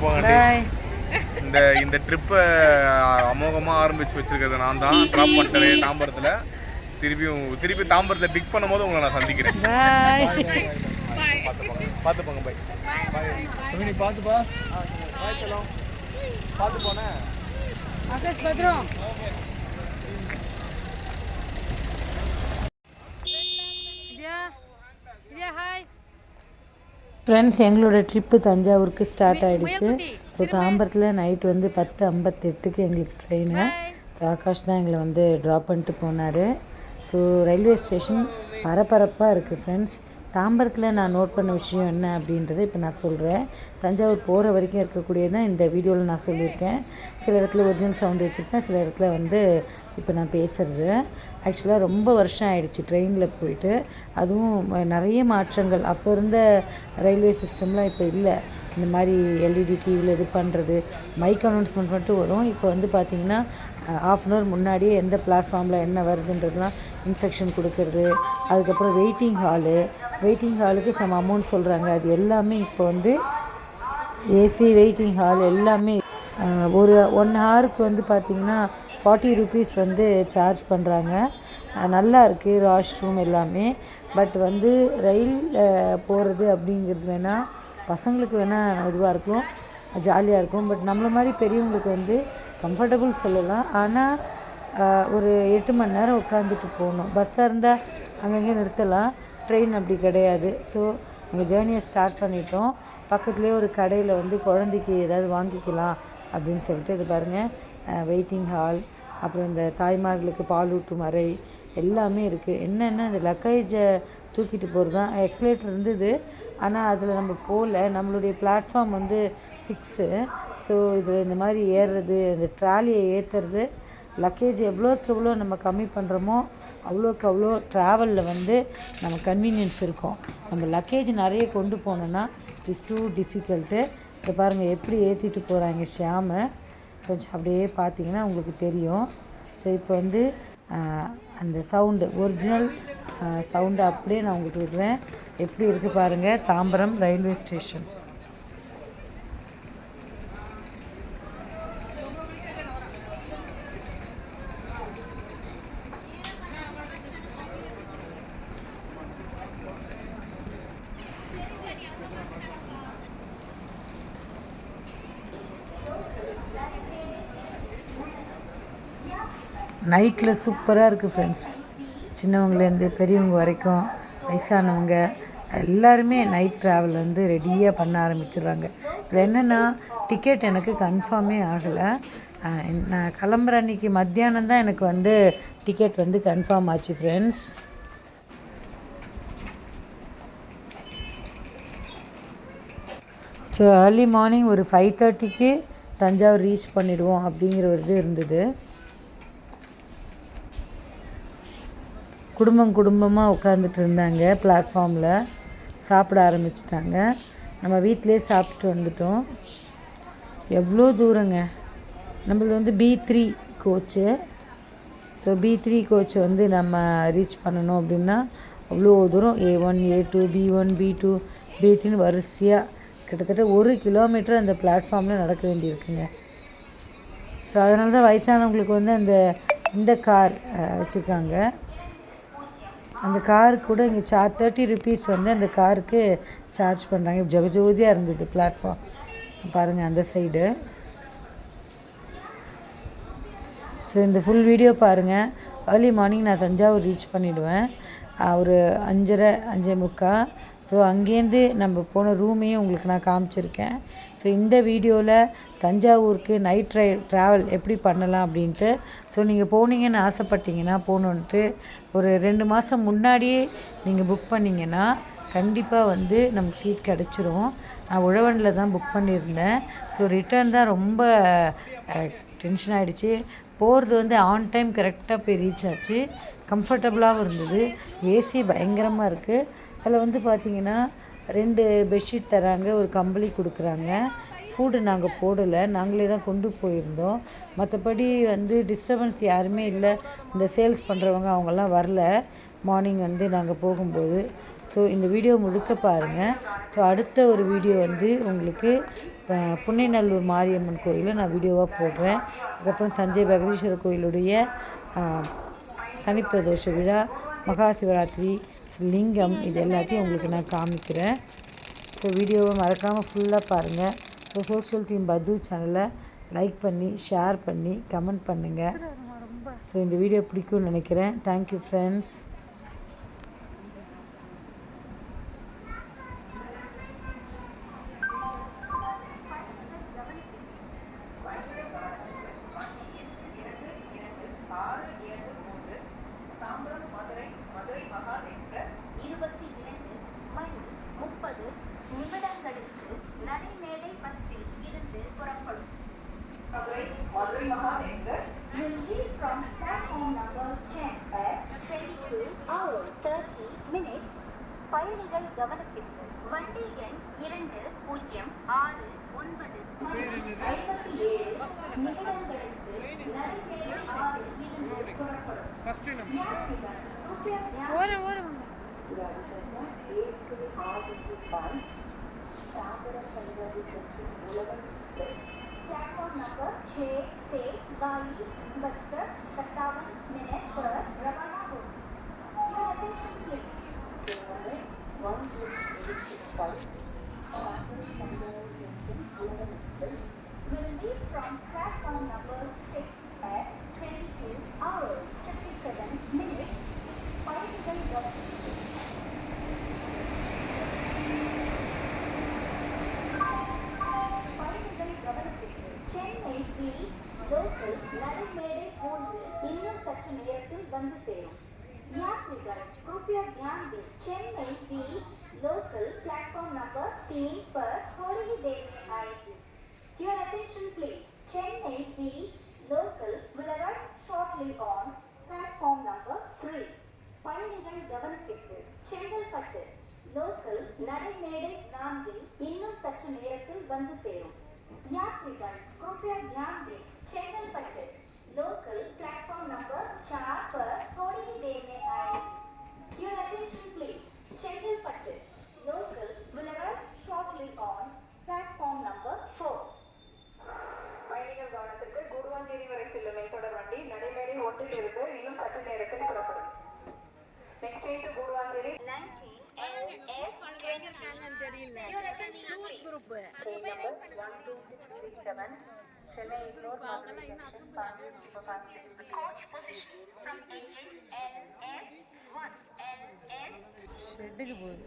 போங்க பாய். இந்த இந்த ட்ரிப்பை அமோகமாக ஆரம்பிச்சு வச்சிருக்கிறது நான் தான் ட்ராப் பண்ணிட்டேன் தாம்பரத்தில். திருப்பியும் திருப்பி தாம்பரத்தில் பிக் பண்ணும்போது உங்களை நான் சந்திக்கிறேன். பாய். பார்த்து போங்க பை பாய் பார்த்துப்பா பாய் செல்லம். பார்த்து போனேன் பத்ரம். ஹாய் ஃப்ரெண்ட்ஸ் எங்களோட ட்ரிப்பு தஞ்சாவூருக்கு ஸ்டார்ட் ஆகிடுச்சு ஸோ தாம்பரத்தில் நைட் வந்து பத்து ஐம்பத்தெட்டுக்கு எங்களுக்கு ட்ரெயின் ஸோ ஆகாஷ் தான் எங்களை வந்து ட்ராப் பண்ணிட்டு போனார். ஸோ ரயில்வே ஸ்டேஷன் பரபரப்பாக இருக்குது ஃப்ரெண்ட்ஸ் தாம்பரத்தில் நான் நோட் பண்ண விஷயம் என்ன அப்படின்றத இப்போ நான் சொல்கிறேன் தஞ்சாவூர் போகிற வரைக்கும் இருக்கக்கூடியதான் இந்த வீடியோவில் நான் சொல்லியிருக்கேன். சில இடத்துல ஒரிஜினல் சவுண்ட் வச்சுருக்கேன் சில இடத்துல வந்து இப்போ நான் பேசுகிறது ஆக்சுவலாக ரொம்ப வருஷம் ஆயிடுச்சு ட்ரெயினில் போயிட்டு. அதுவும் நிறைய மாற்றங்கள். அப்போ இருந்த ரயில்வே சிஸ்டம்லாம் இப்போ இல்லை. இந்த மாதிரி எல்இடி டிவியில் இது பண்ணுறது மைக் அனௌன்ஸ்மெண்ட் மட்டும் வரும். இப்போ வந்து பார்த்திங்கன்னா ஆஃப் அன் ஹவர் முன்னாடியே எந்த பிளாட்ஃபார்மில் என்ன வருதுன்றதுலாம் இன்ஸ்ட்ரக்ஷன் கொடுக்கறது அதுக்கப்புறம் வெயிட்டிங் ஹாலு வெயிட்டிங் ஹாலுக்கு சம் அமௌண்ட் சொல்கிறாங்க அது எல்லாமே இப்போ வந்து ஏசி வெயிட்டிங் ஹால் எல்லாமே ஒரு ஒன் ஹவருக்கு வந்து பார்த்திங்கன்னா ஃபார்ட்டி ருபீஸ் வந்து சார்ஜ் பண்ணுறாங்க நல்லா இருக்குது வாஷ்ரூம் எல்லாமே. பட் வந்து ரயில் போகிறது அப்படிங்கிறது வேணால் பசங்களுக்கு வேணால் இதுவாக இருக்கும் ஜாலியாக இருக்கும். பட் நம்மளை மாதிரி பெரியவங்களுக்கு வந்து கம்ஃபர்டபுள் சொல்லலாம். ஆனால் ஒரு எட்டு மணி நேரம் உட்காந்துட்டு போகணும். பஸ்ஸாக இருந்தால் அங்கங்கே நிறுத்தலாம். ட்ரெயின் அப்படி கிடையாது. ஸோ எங்கள் ஜேர்னியை ஸ்டார்ட் பண்ணிட்டோம். பக்கத்துலேயே ஒரு கடையில் வந்து குழந்தைக்கு ஏதாவது வாங்கிக்கலாம். அப்படின்னு சொல்லிட்டு இது பாருங்கள் வெயிட்டிங் ஹால் அப்புறம் இந்த தாய்மார்களுக்கு பாலூட்டும் அறை எல்லாமே இருக்குது என்னென்ன இந்த லக்கேஜை தூக்கிட்டு போகிறது தான் எக்ஸ்லேட்டர் இருந்தது ஆனால் அதில் நம்ம போகல நம்மளுடைய பிளாட்ஃபார்ம் வந்து சிக்ஸு ஸோ இதில் இந்த மாதிரி ஏறுறது இந்த ட்ராலியை ஏற்றுறது லக்கேஜ் எவ்வளோக்கு எவ்வளோ நம்ம கம்மி பண்ணுறோமோ அவ்வளோக்கு அவ்வளோ ட்ராவலில் வந்து நம்ம கன்வீனியன்ஸ் இருக்கும். நம்ம லக்கேஜ் நிறைய கொண்டு போனோன்னா இட் இஸ் டூ டிஃபிகல்ட்டு இதை பாருங்கள் எப்படி ஏற்றிட்டு போகிறாங்க ஷியாமை. கொஞ்சம் அப்படியே பார்த்தீங்கன்னா உங்களுக்கு தெரியும். ஸோ இப்போ வந்து அந்த சவுண்டு ஒரிஜினல் சவுண்டு அப்படியே நான் உங்களுக்கு விடுறேன். எப்படி இருக்குது பாருங்கள் தாம்பரம் ரயில்வே ஸ்டேஷன் நைட்டில் சூப்பராக இருக்குது ஃப்ரெண்ட்ஸ் சின்னவங்கலேருந்து பெரியவங்க வரைக்கும் வயசானவங்க எல்லாருமே நைட் ட்ராவல் வந்து ரெடியாக பண்ண ஆரம்பிச்சிடுறாங்க. இதில் என்னென்னா டிக்கெட் எனக்கு கன்ஃபார்மே ஆகலை. நான் கிளம்புற அன்றைக்கி மத்தியானம் தான் எனக்கு வந்து டிக்கெட் வந்து கன்ஃபார்ம் ஆச்சு ஃப்ரெண்ட்ஸ் ஸோ ஏர்லி மார்னிங் ஒரு ஃபைவ் தேர்ட்டிக்கு தஞ்சாவூர் ரீச் பண்ணிவிடுவோம் அப்படிங்கிற ஒரு இது இருந்தது. குடும்பம் குடும்பமாக உட்காந்துட்டு இருந்தாங்க பிளாட்ஃபார்மில் சாப்பிட ஆரம்பிச்சிட்டாங்க. நம்ம வீட்டிலே சாப்பிட்டு வந்துட்டோம். எவ்வளோ தூரங்க? நம்மளது வந்து B three coach so B three coach வந்து நம்ம ரீச் பண்ணணும் அப்படின்னா அவ்வளோ தூரம் A one A two B one B two B த்ரீன்னு வரிசையாக கிட்டத்தட்ட ஒரு கிலோமீட்டர் அந்த பிளாட்ஃபார்மில் நடக்க வேண்டியிருக்குங்க. ஸோ அதனால தான் வயசானவங்களுக்கு வந்து அந்த இந்த கார் வச்சுருக்காங்க. அந்த காருக்கு கூட இங்கே சார் தேர்ட்டி ருபீஸ் வந்து அந்த காருக்கு சார்ஜ் பண்ணுறாங்க ஜெகஜோதியாக இருந்தது பிளாட்ஃபார்ம் பாருங்கள் அந்த சைடு ஸோ இந்த ஃபுல் வீடியோ பாருங்கள் ஏர்லி மார்னிங் நான் தஞ்சாவூர் ரீச் பண்ணிவிடுவேன் ஒரு அஞ்சரை அஞ்சே முக்கால் ஸோ அங்கேருந்து நம்ம போன ரூமையும் உங்களுக்கு நான் காமிச்சிருக்கேன். ஸோ இந்த வீடியோவில் தஞ்சாவூருக்கு நைட் ட்ரை ட்ராவல் எப்படி பண்ணலாம் அப்படின்ட்டு. ஸோ நீங்கள் போனீங்கன்னு ஆசைப்பட்டீங்கன்னா போகணுன்ட்டு. ஒரு ரெண்டு மாதம் முன்னாடியே நீங்கள் புக் பண்ணிங்கன்னா கண்டிப்பாக வந்து நமக்கு சீட் கிடச்சிரும். நான் உழவனில் தான் புக் பண்ணியிருந்தேன். ஸோ ரிட்டர்ன் தான் ரொம்ப டென்ஷன் ஆகிடுச்சு போகிறது வந்து ஆன் டைம் கரெக்டாக போய் ரீச் ஆச்சு. கம்ஃபர்டபுளாகவும் இருந்தது. ஏசி பயங்கரமாக இருக்குது அதில் வந்து பார்த்தீங்கன்னா ரெண்டு பெட்ஷீட் தராங்க ஒரு கம்பளி கொடுக்குறாங்க. ஃபுட்டு நாங்கள் போடலை நாங்களே தான் கொண்டு போயிருந்தோம். மற்றபடி வந்து டிஸ்டர்பன்ஸ் யாருமே இல்லை. இந்த சேல்ஸ் பண்ணுறவங்க அவங்கெல்லாம் வரல. மார்னிங் வந்து நாங்கள் போகும்போது. ஸோ இந்த வீடியோ முழுக்க பாருங்கள் ஸோ அடுத்த ஒரு வீடியோ வந்து உங்களுக்கு புன்னைநல்லூர் மாரியம்மன் கோயிலில் நான் வீடியோவாக போடுறேன். அதுக்கப்புறம் சஞ்சய் பகதீஸ்வரர் கோயிலுடைய அஹ், சனி பிரதோஷ விழா மகா சிவராத்திரி லிங்கம் இது எல்லாத்தையும் உங்களுக்கு நான் காமிக்கிறேன். ஸோ வீடியோவை மறக்காமல் ஃபுல்லாக பாருங்கள் ஸோ சோஷியல் டீம் பத்து சேனலை லைக் பண்ணி ஷேர் பண்ணி கமெண்ட் பண்ணுங்கள் ஸோ இந்த வீடியோ பிடிக்கும்னு நினைக்கிறேன். Thank you friends Justin. और और प्लेटफॉर्म नंबर छः से बाईस बजकर सत्तावन मिनट पर रवाना होगी will be from platform number 6 at 22 hours. कृपया ध्यान दें चेन्नई की लोकल प्लेटफॉर्म नंबर तीन पर थोड़ी ही देर में आएगी योर अटेंशन प्लीज़ चेन्नई की local will arrive shortly on platform number three. பயணிகள் கவனத்திற்கு செங்கல்பட்டு லோக்கல் நடைமேடை நான்கில் இன்னும் சற்று நேரத்தில் வந்து சேரும் யாத்ரிகள் कृपया ध्यान दें செங்கல்பட்டு लोकल प्लेटफॉर्म नंबर चार पर थोड़ी ही देर में आएगी Your attention please. Chengalpattu position from engine LS1 LS ஷெட்டுக்கு போகுது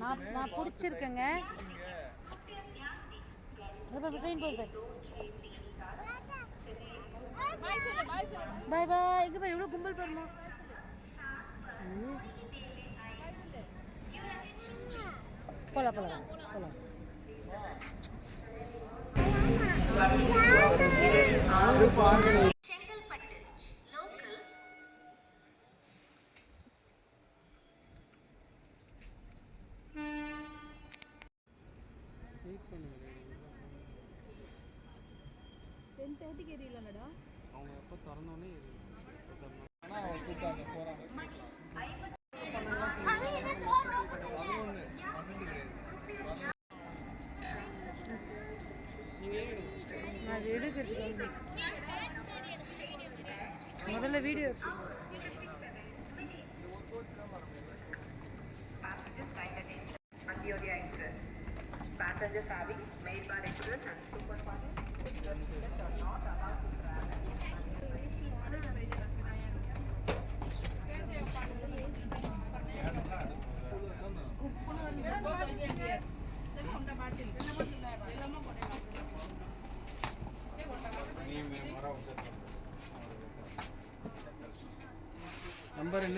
நான் நான் பிடிச்சிருக்கேங்க. ட்ரெயின் போகுது பாய் பாய் எங்க பாரு எவ்வளோ கும்பல் பாருமா. போலாம் போலாம் போலாம் செங்கல்பட்டு அவங்க எப்போ திறந்தோடனே நான் அது எடுக்கிறதுக்கு வந்து முதல்ல video passengers kind attention Antyodaya Express passengers having mail bar express and super fast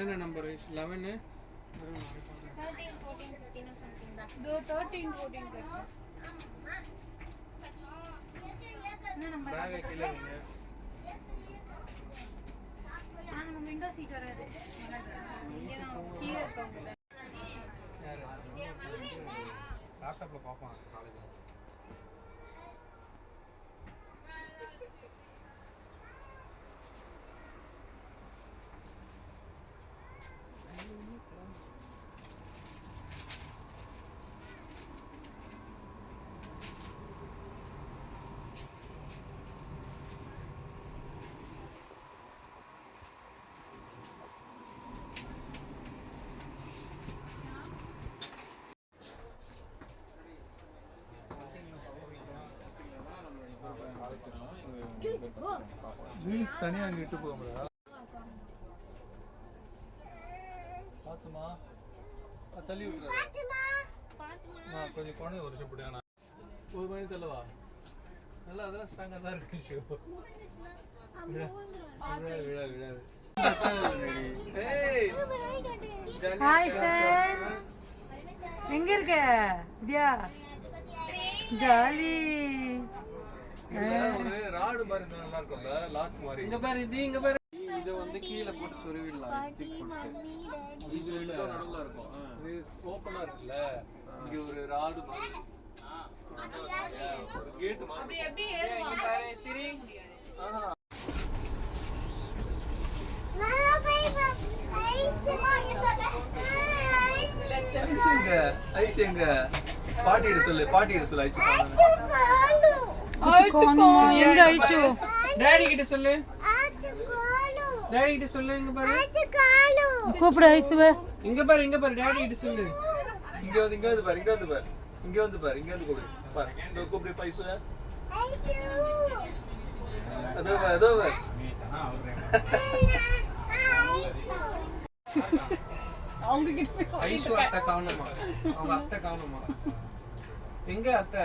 என்னென்ன நம்பர் லெவனு பேகை கீழே வைங்க. விண்டோ சீட் வராது. இங்கே தான் கீழே இருக்கவங்க. லேப்டாப்பில் பார்ப்பான் காலேஜில் ஆ தனியாக அங்கே இட்டு போகும்டா பார்த்துமா ஆ, தள்ளி விட்டுறா கொஞ்சம் குழந்தை ஒரு நிமிஷம் போட்டு ஒரு மணி தள்ளவா? நல்லா அதெல்லாம் ஸ்ட்ராங்காக தான் இருக்கு ஷோ. விழாது விழாது விழாது எங்க இருக்க? ஜாலி. ஒரு ராடு மாதிரி இருந்தா நல்லா இருக்கும்ல லாக் மாதிரி. இங்க பாரு இது இங்க பாரு. இதை வந்து கீழே போட்டு சொருவிடலாம் இது ரெண்டும் நடுவுல இருக்கும். இது இருக்குல்ல இங்க ஒரு ராடு மாதிரி. ஒரு கேட் மாதிரி. இங்க பாரு சிரி. ஆஹா. ஐச்சு எங்க? ஐச்சு எங்க? பாட்டிகிட்ட சொல்லு பாட்டிகிட்ட சொல்லு காணோம். எங்க ஆயிச்சு டாடி கிட்ட சொல்லு. டாடி கிட்ட சொல்லு இங்க பாரு. கூப்பிடு ஐசுவ. இங்க பாரு இங்க பாரு டாடி கிட்ட சொல்லு. இங்க வந்து இங்க வந்து பாரு இங்க வந்து பாரு. இங்க வந்து பாரு இங்க வந்து கூப்பிடு. பாரு இங்க கூப்பிடு பைசு அதோ பாரு, அதோ பாரு. ஐசு அத்தை காணுமா அவங்க அத்தை காணுமா எங்க அத்தை?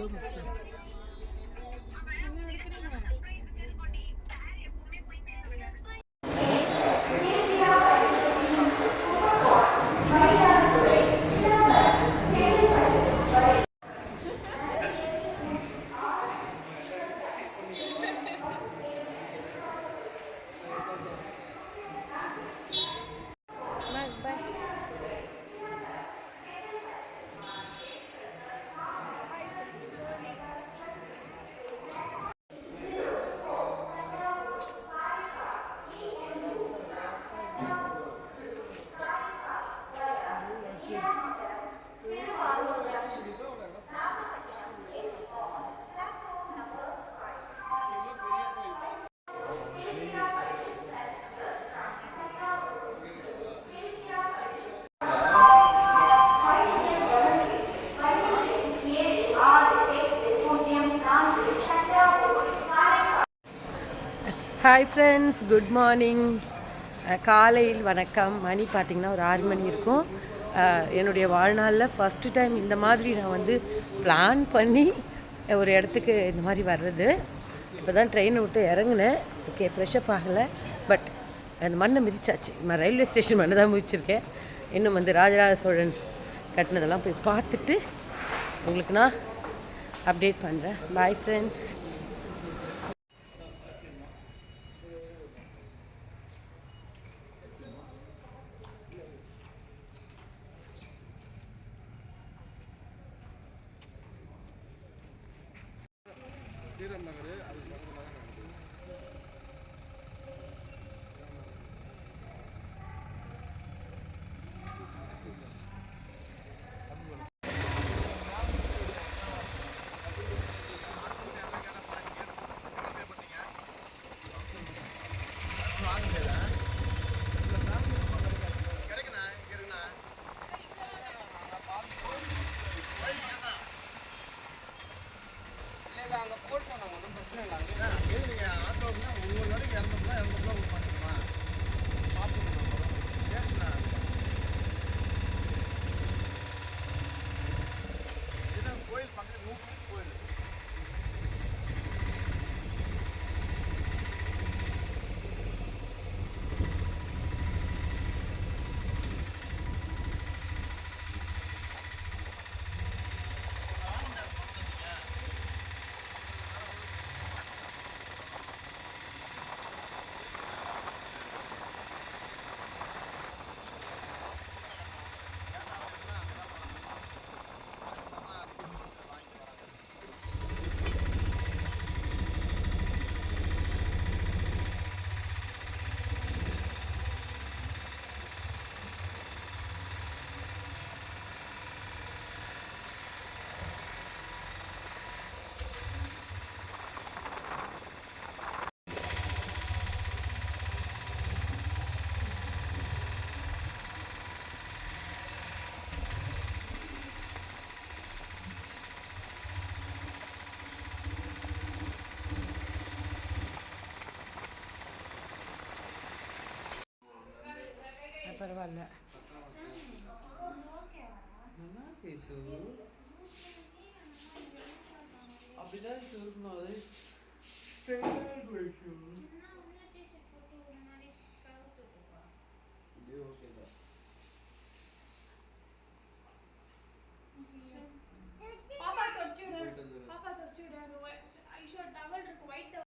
Görmüşsün. Hi friends good morning காலையில் வணக்கம். மணி பார்த்திங்கன்னா ஒரு ஆறு மணி இருக்கும். என்னுடைய வாழ்நாளில் ஃபஸ்ட்டு டைம் இந்த மாதிரி நான் வந்து பிளான் பண்ணி ஒரு இடத்துக்கு இந்த மாதிரி வர்றது. இப்போ தான் ட்ரெயினை விட்டு இறங்குனேன். ஓகே ஃப்ரெஷ்ஷப் ஆகலை. பட் அந்த மண்ணை மிதிச்சாச்சு. நான் ரயில்வே ஸ்டேஷன் மண்ணை தான் மிதிச்சிருக்கேன். இன்னும் வந்து ராஜராஜ சோழன் கட்டினதெல்லாம் போய் பார்த்துட்டு உங்களுக்கு நான் அப்டேட் பண்ணுறேன் பாய் ஃப்ரெண்ட்ஸ் பரவாயில்ல நல்லா பேசு அப்படிதான் இருக்கணும் அது ஸ்ட்ரெயிட் வைக்கும்